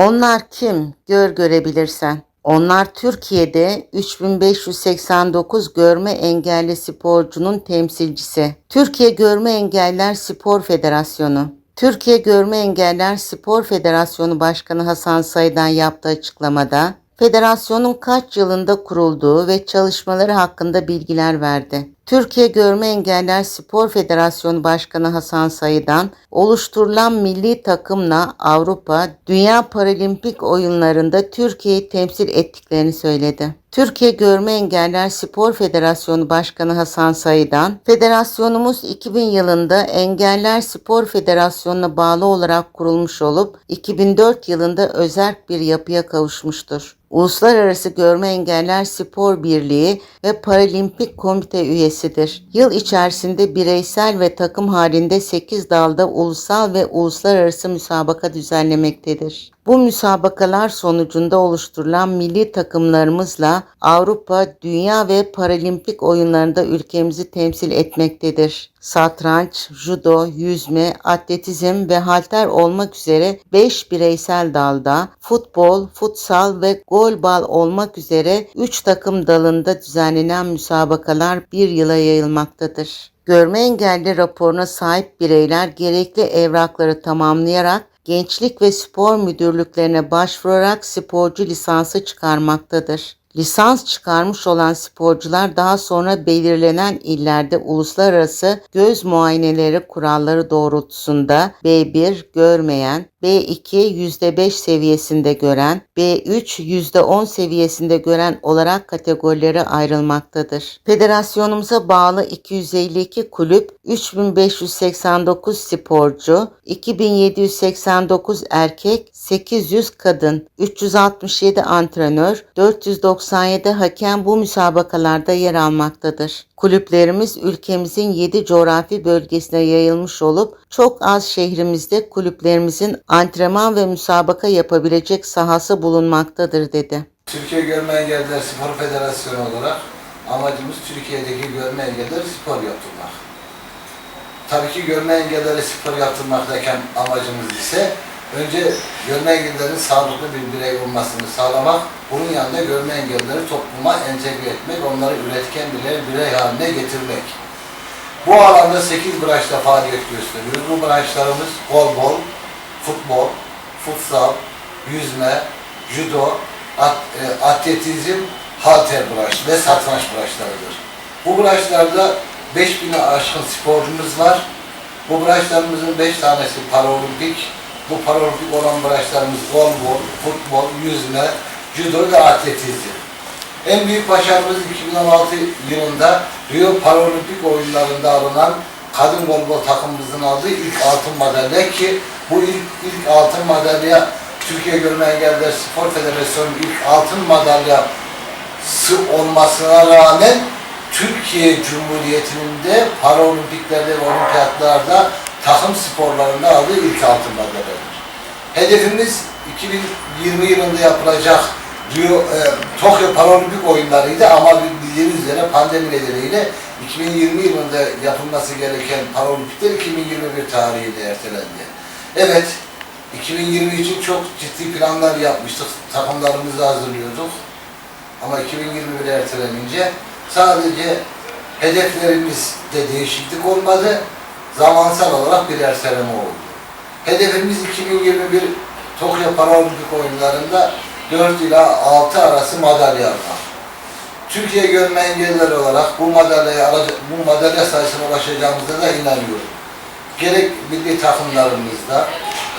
Onlar kim? Gör görebilirsen. Onlar Türkiye'de 3589 görme engelli sporcunun temsilcisi. Türkiye Görme Engeller Spor Federasyonu. Türkiye Görme Engeller Spor Federasyonu Başkanı Hasan Say'dan yaptığı açıklamada federasyonun kaç yılında kurulduğu ve çalışmaları hakkında bilgiler verdi. Türkiye Görme Engeller Spor Federasyonu Başkanı Hasan Sayı'dan oluşturulan milli takımla Avrupa Dünya Paralimpik Oyunlarında Türkiye'yi temsil ettiklerini söyledi. Türkiye Görme Engeller Spor Federasyonu Başkanı Hasan Sayı'dan federasyonumuz 2000 yılında Engeller Spor Federasyonu'na bağlı olarak kurulmuş olup 2004 yılında özerk bir yapıya kavuşmuştur. Uluslararası Görme Engeller Spor Birliği ve Paralimpik Komite üyesidir. Yıl içerisinde bireysel ve takım halinde 8 dalda ulusal ve uluslararası müsabaka düzenlemektedir. Bu müsabakalar sonucunda oluşturulan milli takımlarımızla Avrupa, Dünya ve Paralimpik oyunlarında ülkemizi temsil etmektedir. Satranç, judo, yüzme, atletizm ve halter olmak üzere 5 bireysel dalda, futbol, futsal ve golbal olmak üzere 3 takım dalında düzenlenen müsabakalar bir yıla yayılmaktadır. Görme engelli raporuna sahip bireyler gerekli evrakları tamamlayarak Gençlik ve Spor Müdürlüklerine başvurarak sporcu lisansı çıkarmaktadır. Lisans çıkarmış olan sporcular daha sonra belirlenen illerde uluslararası göz muayeneleri kuralları doğrultusunda B1 görmeyen, B2 %5 seviyesinde gören, B3 %10 seviyesinde gören olarak kategorilere ayrılmaktadır. Federasyonumuza bağlı 252 kulüp, 3589 sporcu, 2789 erkek, 800 kadın, 367 antrenör, 497 hakem bu müsabakalarda yer almaktadır. Kulüplerimiz ülkemizin 7 coğrafi bölgesine yayılmış olup çok az şehrimizde kulüplerimizin antrenman ve müsabaka yapabilecek sahası bulunmaktadır dedi. Türkiye Görme Engelliler Spor Federasyonu olarak amacımız Türkiye'deki görme engelleri spor yaptırmak. Tabii ki görme engelleri spor yaptırmaktayken amacımız ise önce görme engellilerin sağlıklı bir birey olmasını sağlamak, bunun yanında görme engellileri topluma entegre etmek, onları üretken birer birey haline getirmek. Bu alanda 8 branşta faaliyet gösteriyoruz. Bu branşlarımız golbol, futbol, futsal, yüzme, judo, at, e, atletizm, halter branşı ve satranç branşlarıdır. Bu branşlarda 5000'e aşkın sporcumuz var. Bu branşlarımızın 5 tanesi paralimpik. Bu paralimpik olan branşlarımız golbol, futbol, yüzme, judo ve atletizm. En büyük başarımız 2016 yılında Rio Paralimpik oyunlarında alınan kadın voleybol takımımızın aldığı ilk altın madalya ki bu ilk, ilk altın madalya Türkiye Görme Engelliler Spor Federasyonu'nun ilk altın madalyası olmasına rağmen Türkiye Cumhuriyeti'nin de paralimpiklerde ve olimpiyatlarda takım sporlarında aldığı ilk altın madalyadır. Hedefimiz 2020 yılında yapılacak Rio, e, Tokyo Paralimpik oyunlarıydı ama bildiğiniz üzere pandemi nedeniyle 2020 yılında yapılması gereken paralimpikler 2021 tarihiyle ertelendi. Evet, 2020 için çok ciddi planlar yapmıştık, takımlarımızı hazırlıyorduk. Ama 2021 ertelenince sadece hedeflerimizde değişiklik olmadı, zamansal olarak bir erteleme oldu. Hedefimiz 2021 Tokyo Paralimpik oyunlarında 4 ila 6 arası madalya almak. Türkiye görme engelliler olarak bu madalyayı alacak, bu madalya sayısına ulaşacağımıza da inanıyorum. Gerek milli takımlarımızda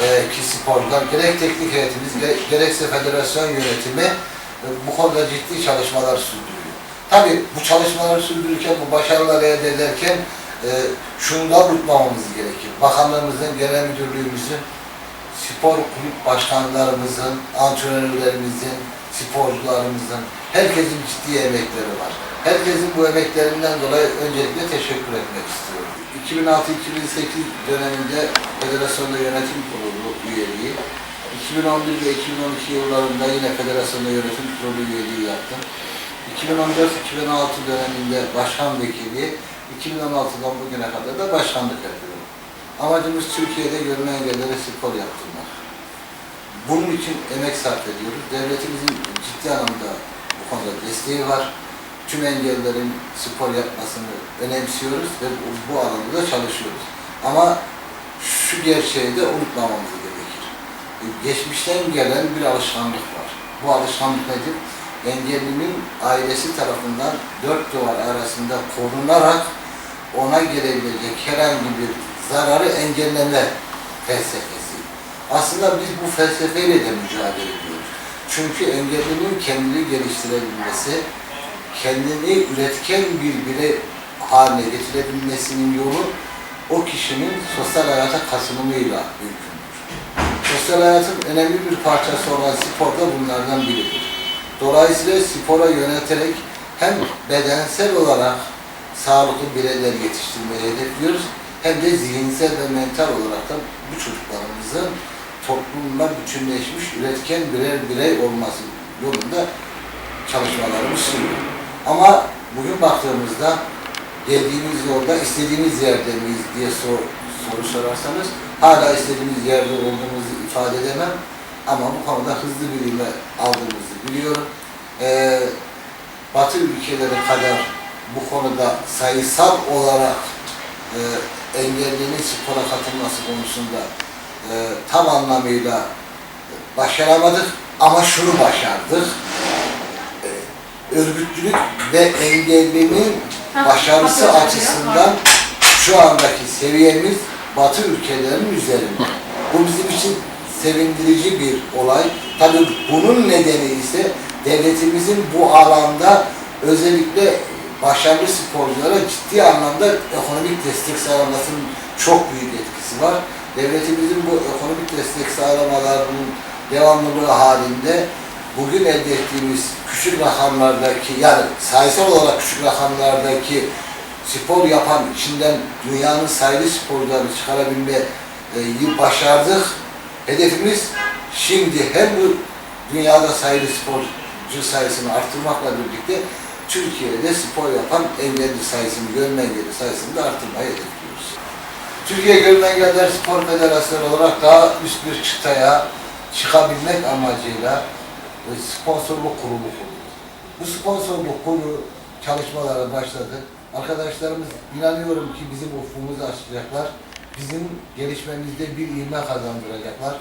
e, ki sporcular, gerek teknik heyetimiz, ge- gerekse federasyon yönetimi e, bu konuda ciddi çalışmalar sürdürüyor. Tabii bu çalışmaları sürdürürken, bu başarıları elde ederken e, şunu da unutmamamız gerekir. Bakanlığımızın, genel müdürlüğümüzün, spor kulüp başkanlarımızın, antrenörlerimizin, sporcularımızın, herkesin ciddi emekleri var. Herkesin bu emeklerinden dolayı öncelikle teşekkür etmek istiyorum. 2006-2008 döneminde Federasyonda Yönetim Kurulu üyeliği, 2011 ve 2012 yıllarında yine Federasyonda Yönetim Kurulu üyeliği yaptım. 2014-2016 döneminde başkan vekili, 2016'dan bugüne kadar da başkanlık yapıyorum. Amacımız Türkiye'de görme engelleri spor yaptırmak. bunun için emek sarf ediyoruz. Devletimizin ciddi anlamda bu konuda desteği var. Tüm engellilerin spor yapmasını önemsiyoruz ve bu, bu alanda da çalışıyoruz. Ama şu gerçeği de unutmamamız gerekir. E, Geçmişten gelen bir alışkanlık var. Bu alışkanlık nedir? Engellinin ailesi tarafından dört duvar arasında korunarak ona gelebilecek herhangi bir zararı engelleme felsefesi. Aslında biz bu felsefeyle de mücadele ediyoruz. Çünkü engellinin kendini geliştirebilmesi, kendini üretken bir birey haline getirebilmesinin yolu o kişinin sosyal hayata katılımıyla mümkündür. Sosyal hayatın önemli bir parçası olan spor da bunlardan biridir. Dolayısıyla spora yöneterek hem bedensel olarak sağlıklı bireyler yetiştirmeyi hedefliyoruz hem de zihinsel ve mental olarak da bu çocuklarımızın toplumla bütünleşmiş, üretken birer birey olması yolunda çalışmalarımız sürüyor. Ama bugün baktığımızda geldiğimiz yolda istediğimiz yerde miyiz diye sor, soru sorarsanız hala istediğimiz yerde olduğumuzu ifade edemem. Ama bu konuda hızlı bir ivme aldığımızı biliyorum. Ee, Batı ülkeleri kadar bu konuda sayısal olarak e, engellinin spora katılması konusunda e, tam anlamıyla başaramadık ama şunu başardık. E, örgütlülük ve engellinin başarısı açısından şu andaki seviyemiz Batı ülkelerinin üzerinde. Bu bizim için sevindirici bir olay. Tabii bunun nedeni ise devletimizin bu alanda özellikle başarılı sporculara ciddi anlamda ekonomik destek sağlamasının çok büyük etkisi var. Devletimizin bu ekonomik destek sağlamalarının devamlılığı halinde bugün elde ettiğimiz küçük rakamlardaki yani sayısal olarak küçük rakamlardaki spor yapan içinden dünyanın sayılı sporcuları çıkarabilmeyi başardık. Hedefimiz şimdi hem bu dünyada sayılı sporcu sayısını arttırmakla birlikte Türkiye'de spor yapan engelli sayısını, görme engelli sayısını da arttırmayı hedefliyoruz. Türkiye Görme Engelliler Spor Federasyonu olarak daha üst bir çıtaya çıkabilmek amacıyla sponsorluk kurulu kurduk. Bu sponsorluk kurulu çalışmalara başladı. Arkadaşlarımız inanıyorum ki bizim ufkumuzu açacaklar. Bizim gelişmemizde bir ivme kazandıracaklar.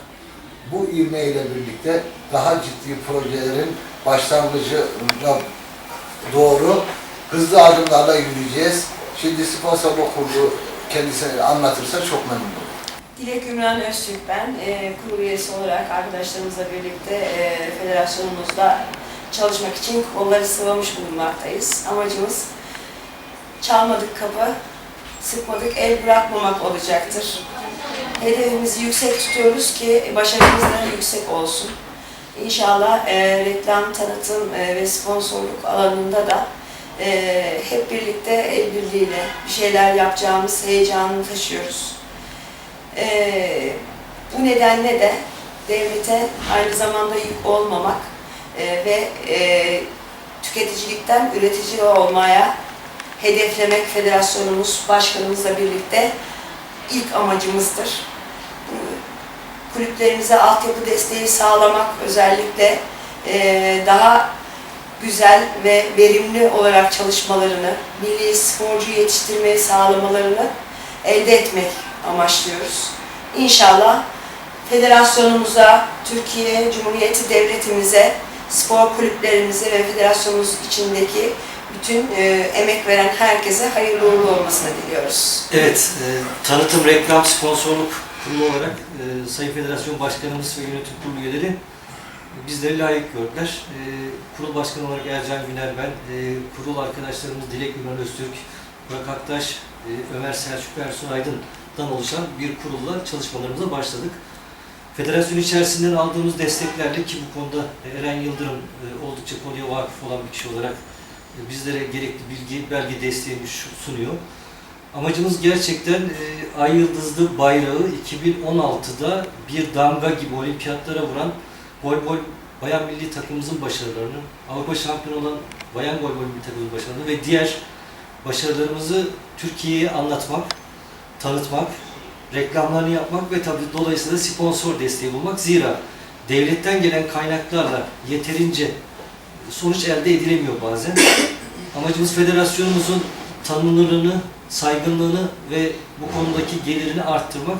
Bu ivme ile birlikte daha ciddi projelerin başlangıcına doğru hızlı adımlarla yürüyeceğiz. Şimdi sponsorluk kurulu kendisine anlatırsa çok memnun olurum. Dilek Ümran Öztürk ben. E, kurul üyesi olarak arkadaşlarımızla birlikte e, federasyonumuzda çalışmak için kolları sıvamış bulunmaktayız. Amacımız çalmadık kapı, sıkmadık el bırakmamak olacaktır. Hedefimizi yüksek tutuyoruz ki başarımız da yüksek olsun. İnşallah e, reklam, tanıtım e, ve sponsorluk alanında da e, hep birlikte el birliğiyle bir şeyler yapacağımız heyecanını taşıyoruz. Ee, bu nedenle de devlete aynı zamanda yük olmamak e, ve e, tüketicilikten üretici olmaya hedeflemek federasyonumuz, başkanımızla birlikte ilk amacımızdır. Kulüplerimize altyapı desteği sağlamak özellikle e, daha güzel ve verimli olarak çalışmalarını, milli sporcu yetiştirmeyi sağlamalarını elde etmek amaçlıyoruz. İnşallah federasyonumuza, Türkiye Cumhuriyeti Devletimize, spor kulüplerimize ve federasyonumuz içindeki bütün e, emek veren herkese hayırlı uğurlu olmasını diliyoruz. Evet, e, tanıtım, reklam, sponsorluk kurulu olarak e, Sayın Federasyon Başkanımız ve yönetim kurulu üyeleri bizleri layık gördüler. E, kurul başkanı olarak Ercan Güner ben, e, kurul arkadaşlarımız Dilek Ünal Öztürk, Burak Aktaş, e, Ömer Selçuk ve Ersun Aydın'dan oluşan bir kurulla çalışmalarımıza başladık. Federasyon içerisinden aldığımız desteklerle ki bu konuda Eren Yıldırım e, oldukça konuya vakıf olan bir kişi olarak e, bizlere gerekli bilgi, belge desteğini sunuyor. Amacımız gerçekten e, Ay Yıldızlı bayrağı 2016'da bir damga gibi olimpiyatlara vuran voleybol bayan milli takımımızın başarılarını, Avrupa şampiyonu olan bayan voleybol milli takımımızın başarılarını ve diğer başarılarımızı Türkiye'ye anlatmak, tanıtmak, reklamlarını yapmak ve tabii dolayısıyla sponsor desteği bulmak. Zira devletten gelen kaynaklarla yeterince sonuç elde edilemiyor bazen. Amacımız federasyonumuzun tanınırlığını, saygınlığını ve bu konudaki gelirini arttırmak.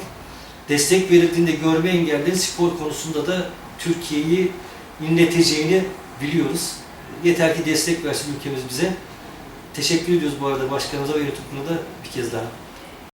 Destek verildiğinde görme engelli spor konusunda da Türkiye'yi inleteceğini biliyoruz. Yeter ki destek versin ülkemiz bize. Teşekkür ediyoruz bu arada başkanımıza ve yönetim kuruluna da bir kez daha.